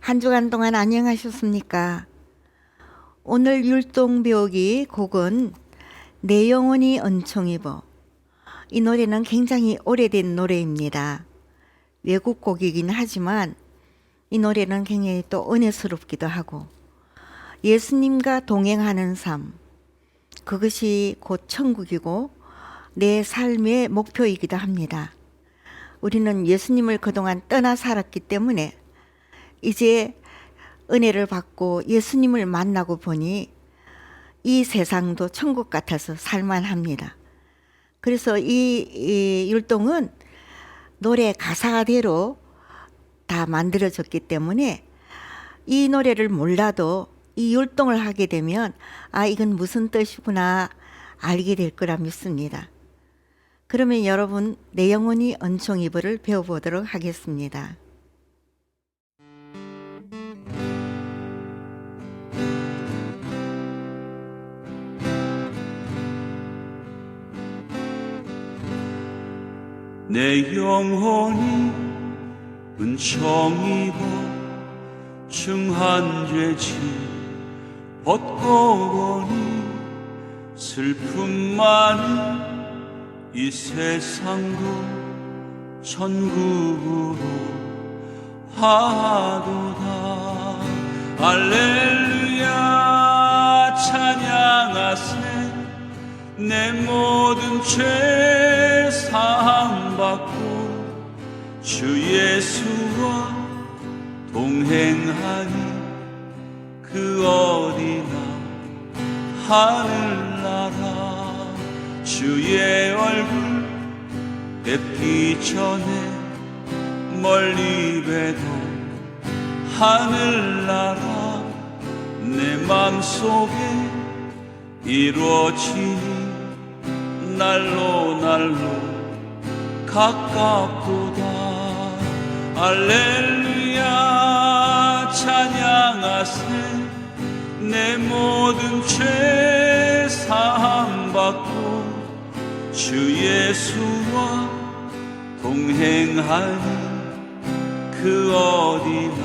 한 주간 동안 안녕하셨습니까? 오늘 율동 배우기 곡은 내 영혼이 은총 입어 이 노래는 굉장히 오래된 노래입니다. 외국 곡이긴 하지만 이 노래는 굉장히 또 은혜스럽기도 하고 예수님과 동행하는 삶 그것이 곧 천국이고 내 삶의 목표이기도 합니다. 우리는 예수님을 그동안 떠나 살았기 때문에 이제 은혜를 받고 예수님을 만나고 보니 이 세상도 천국 같아서 살만합니다. 그래서 이, 이 율동은 노래 가사대로 다 만들어졌기 때문에 이 노래를 몰라도 이 율동을 하게 되면 아 이건 무슨 뜻이구나 알게 될 거라 믿습니다. 그러면 여러분 내 영혼이 은총 이불을 배워보도록 하겠습니다. 내 영혼이 은총 입어 중한 죄지 벗고 보니 슬픔 많은 이 세상도 천국으로 하도다. 할렐루야 찬양하세 내 모든 죄 사함받고 주 예수와 동행하니 그 어디나 하늘나라 주의 얼굴 뵙기 전에 멀리 뵈도 하늘나라 내 맘속에 이루어지니 날로 날로 가깝도다. 알렐루야 찬양하세. 내 모든 죄 사함 받고 주 예수와 동행하니 그 어디나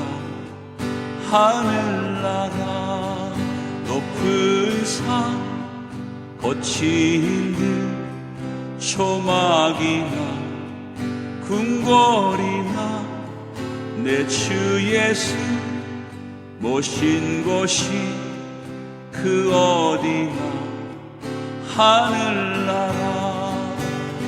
하늘나라 높은 산 거친 길 초막이나 궁궐이나 내 주 예수 모신 곳이 그 어디나 하늘나라